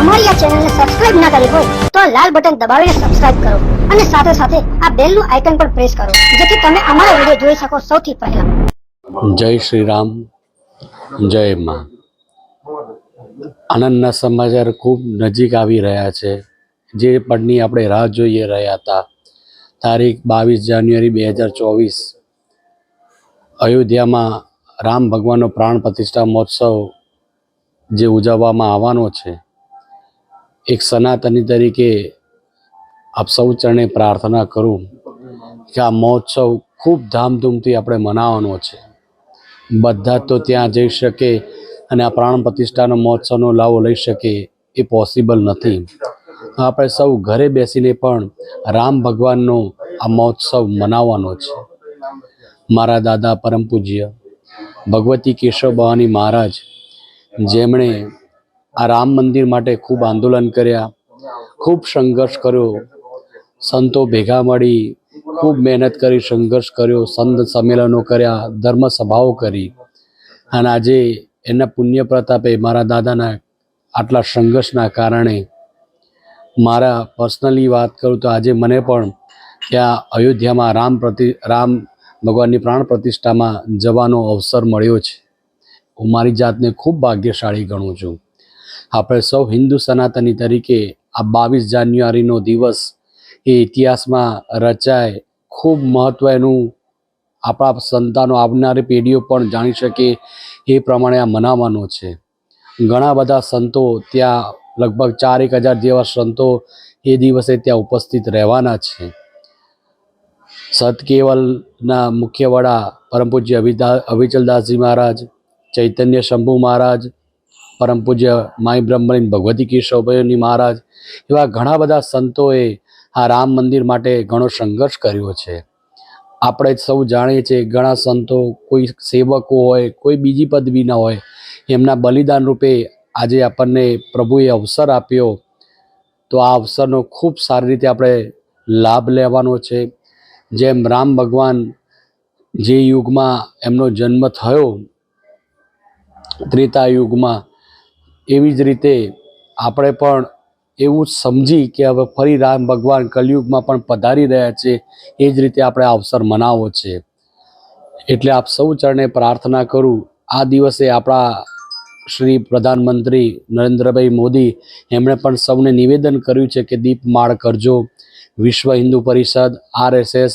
અમારી આ ચેનલને સબસ્ક્રાઇબ ના કરી હોય તો આ લાલ બટન દબાવીને સબસ્ક્રાઇબ કરો અને સાથે સાથે આ બેલનું આઇકન પણ પ્રેસ કરો, જેથી તમે અમારો વીડિયો જોઈ શકો સૌથી પહેલા. જય શ્રી રામ જય માં. આનંદના સમાચાર ખૂબ નજીક આવી રહ્યા છે. જે પણની આપણે રાહ જોઈએ રહ્યા હતા. તારીખ બાવીસ જાન્યુઆરી બે હજાર ચોવીસ. અયોધ્યામાં રામ ભગવાનનો પ્રાણ પ્રતિષ્ઠા મહોત્સવ જે ઉજવવામાં આવવાનો છે. એક સનાતની તરીકે આપ સૌ ચરણે પ્રાર્થના કરું કે આ મહોત્સવ ખૂબ ધામધૂમથી આપણે મનાવવાનો છે. બધા તો ત્યાં જઈ શકે અને આ પ્રાણ પ્રતિષ્ઠાનો મહોત્સવનો લાવો લઈ શકે એ પોસિબલ નથી. આપણે સૌ ઘરે બેસીને પણ રામ ભગવાનનો આ મહોત્સવ મનાવવાનો છે. મારા દાદા પરમ પૂજ્ય ભગવતી કેશવ બહાની મહારાજ જેમણે આ રામ મંદિર માટે ખૂબ આંદોલન કર્યા, ખૂબ સંઘર્ષ કર્યો. સંતો ભેગા મળી ખૂબ મહેનત કરી, સંઘર્ષ કર્યો, સંત સંમેલનો કર્યા, ધર્મ સભાઓ કરી. અને આજે એના પુણ્ય પ્રતાપે મારા દાદાના આટલા સંઘર્ષના કારણે મારા પર્સનલી વાત કરું તો આજે મને પણ ત્યાં અયોધ્યામાં રામ પ્રતિ, રામ ભગવાનની પ્રાણ પ્રતિષ્ઠામાં જવાનો અવસર મળ્યો છે. હું મારી જાતને ખૂબ ભાગ્યશાળી ગણું છું. આપણે સૌ હિન્દુ સનાતની તરીકે આ બાવીસ જાન્યુઆરીનો દિવસ એ ઇતિહાસમાં રચાય. ખૂબ મહત્ત્વ એનું આપણા સંતાનો આવનારી પેઢીઓ પણ જાણી શકે એ પ્રમાણે આ મનાવવાનો છે. ઘણા બધા સંતો ત્યાં લગભગ ચાર એક હજાર જેવા સંતો એ દિવસે ત્યાં ઉપસ્થિત રહેવાના છે. સતકેવલના મુખ્ય વડા પરમ પૂજ્ય અભિચલદાસજી મહારાજ, ચૈતન્ય શંભુ મહારાજ પરમ પૂજ્ય માઈ બ્રહ્મલીન ભગવતી કેશવભાઈની મહારાજ, એવા ઘણા બધા સંતોએ આ રામ મંદિર માટે ઘણો સંઘર્ષ કર્યો છે. આપણે સૌ જાણીએ છીએ ઘણા સંતો, કોઈ સેવકો હોય, કોઈ બીજી પદવીના હોય, એમના બલિદાન રૂપે આજે આપણને પ્રભુએ અવસર આપ્યો. તો આ અવસરનો ખૂબ સારી રીતે આપણે લાભ લેવાનો છે. જેમ રામ ભગવાન જે યુગમાં એમનો જન્મ થયો, ત્રેતા યુગમાં એવી જ રીતે આપણે પણ એવું સમજી કે હવે ફરી રામ ભગવાન કલયુગમાં પણ પધારી રહ્યા છે, એ જ રીતે આપણે અવસર મનાવવો છે. એટલે આપ સૌ ચરણે પ્રાર્થના કરું, આ દિવસે આપણા શ્રી પ્રધાનમંત્રી નરેન્દ્રભાઈ મોદી એમણે પણ સૌને નિવેદન કર્યું છે કે દીપમાળ કરજો. વિશ્વ હિન્દુ પરિષદ, આરએસએસ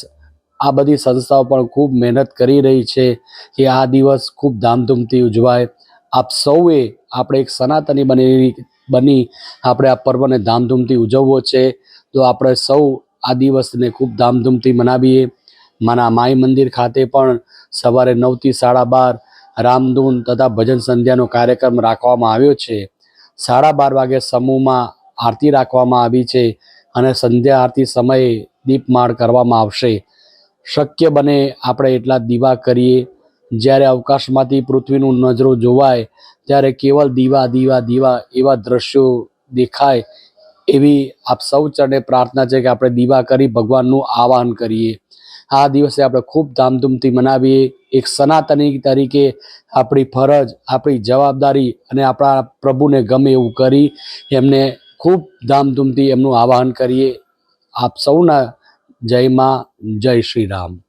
આ બધી સંસ્થાઓ પણ ખૂબ મહેનત કરી રહી છે કે આ દિવસ ખૂબ ધામધૂમથી ઉજવાય. આપ સૌએ આપણે એક સનાતની બની બની, આપણે આ પર્વને ધામધૂમથી ઉજવવો છે, તો આપણે સૌ આ દિવસને ખૂબ ધામધૂમથી મનાવીએ. માના માઈ મંદિર ખાતે પણ સવારે નવથી સાડા બાર રામધૂન તથા ભજન સંધ્યાનો કાર્યક્રમ રાખવામાં આવ્યો છે. સાડા બાર વાગે સમૂહમાં આરતી રાખવામાં આવી છે અને સંધ્યા આરતી સમયે દીપમાળ કરવામાં આવશે. શક્ય બને આપણે એટલા દીવા કરીએ. જ્યારે અવકાશમાંથી પૃથ્વીનું નજરો જોવાય, ત્યારે કેવલ દીવા દીવા દીવા એવા દ્રશ્યો દેખાય એવી આપ સૌ ચરણે પ્રાર્થના છે કે આપણે દીવા કરી ભગવાનનું આવાહન કરીએ. આ દિવસે આપણે ખૂબ ધામધૂમથી મનાવીએ. એક સનાતની તરીકે આપણી ફરજ, આપણી જવાબદારી અને આપણા પ્રભુને ગમે એવું કરી એમને ખૂબ ધામધૂમથી એમનું આવાહન કરીએ. આપ સૌના જયમાં જય શ્રી રામ.